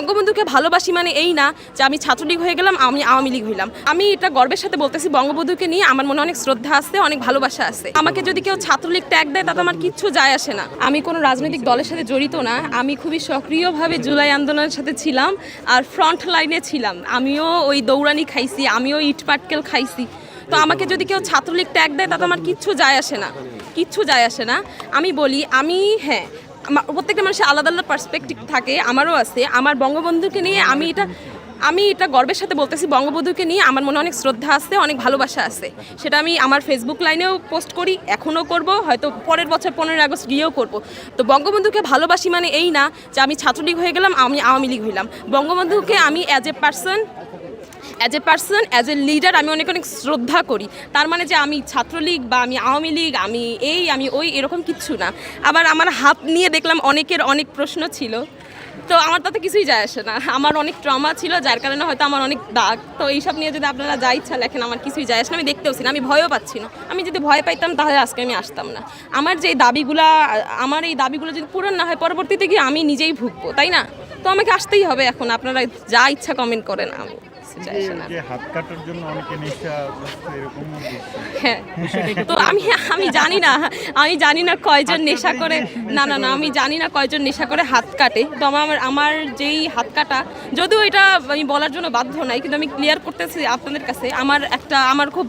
বঙ্গবন্ধুকে ভালোবাসি মানে এই না যে আমি ছাত্রলীগ হয়ে গেলাম, আমি আওয়ামী লীগ হইলাম। আমি এটা গর্বের সাথে বলতেছি, বঙ্গবন্ধুকে নিয়ে আমার মনে অনেক শ্রদ্ধা আছে, অনেক ভালোবাসা আছে। আমাকে যদি কেউ ছাত্রলীগ ট্যাগ দেয়, তাতে আমার কিচ্ছু যায় আসে না। আমি কোনো রাজনৈতিক দলের সাথে জড়িত না, আমি খুবই সক্রিয়ভাবে জুলাই আন্দোলনের সাথে ছিলাম আর ফ্রন্ট লাইনে ছিলাম। আমিও ওই দৌড়ানি খাইছি, আমিও ইট পাটকেল খাইছি। তো আমাকে যদি কেউ ছাত্রলীগ ট্যাগ দেয়, তাতে আমার কিচ্ছু যায় আসে না, কিচ্ছু যায় আসে না। আমি বলি, আমি হ্যাঁ প্রত্যেকটা মানুষের আলাদা আলাদা পার্সপেক্টিভ থাকে, আমারও আছে। আমার বঙ্গবন্ধুকে নিয়ে আমি এটা আমি এটা গর্বের সাথে বলতেছি, বঙ্গবন্ধুকে নিয়ে আমার মনে অনেক শ্রদ্ধা আছে, অনেক ভালোবাসা আছে। সেটা আমি আমার ফেসবুক লাইনেও পোস্ট করি, এখনও করব, হয়তো পরের বছর পনেরোই আগস্ট গিয়েও করব। তো বঙ্গবন্ধুকে ভালোবাসি মানে এই না যে আমি ছাত্রলীগ হয়ে গেলাম, আমি আওয়ামী লীগ হইলাম। বঙ্গবন্ধুকে আমি as a person as a person as a leader আমি অনেক অনেক শ্রদ্ধা করি। তার মানে যে আমি ছাত্রলীগ বা আমি আওয়ামী লীগ, আমি এই, আমি ওই, এরকম কিচ্ছু না। আবার আমার হাত নিয়ে দেখলাম অনেকের অনেক প্রশ্ন ছিল। তো আমার তাতে কিছুই যায় আসে না। আমার অনেক ট্রমা ছিল, যার কারণে হয়তো আমার অনেক দাগ। তো এইসব নিয়ে যদি আপনারা যা ইচ্ছা লেখেন, আমার কিছুই যায় আসে না। আমি দেখতেওছি না আমি ভয়ও পাচ্ছি না। আমি যদি ভয় পাইতাম, তাহলে আজকে আমি আসতাম না। আমার যে দাবিগুলা, আমার এই দাবিগুলো যদি পূরণ না হয়, পরবর্তীতে গিয়ে আমি নিজেই ভুগবো, তাই না? তো আমাকে আসতেই হবে এখন। আপনারা যা ইচ্ছা কমেন্ট করেন, আমি তো আমি আমি জানি না আমি জানি না কয়জন নেশা করে না না না আমি জানি না কয়জন নেশা করে হাত কাটে। তো আমার আমার যেই হাত কাটা যদিও এটা আমি বলার জন্য বাধ্য নাই কিন্তু আমি ক্লিয়ার করতেছি আপনাদের কাছে আমার একটা আমার খুব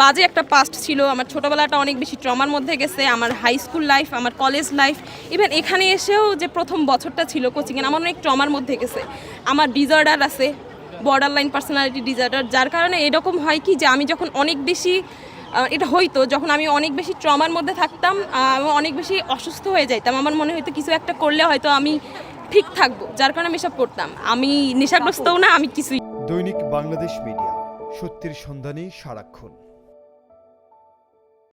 বাজে একটা পাস্ট ছিল। আমার ছোটোবেলাটা অনেক বেশি ট্রমার মধ্যে গেছে। আমার হাই স্কুল লাইফ আমার কলেজ লাইফ ইভেন এখানে এসেও যে প্রথম বছরটা ছিল কোচিংয়ে আমার অনেক ট্রমার মধ্যে গেছে। আমার ডিজর্ডার আছে বর্ডার লাইন পার্সোনালিটি ডিজার্ডার যার কারণে এরকম হয় কি যে আমি যখন অনেক বেশি এটা হইতো, যখন আমি অনেক বেশি ট্রমার মধ্যে থাকতাম অনেক বেশি অসুস্থ হয়ে যাইতাম, আমার মনে হয়তো কিছু একটা করলে হয়তো আমি ঠিক থাকব, যার কারণে আমি সব করতাম। আমি নেশাগ্রস্তও না, আমি কিছুই দৈনিক বাংলাদেশ মিডিয়া, সত্যের সন্ধানে সারাক্ষণ।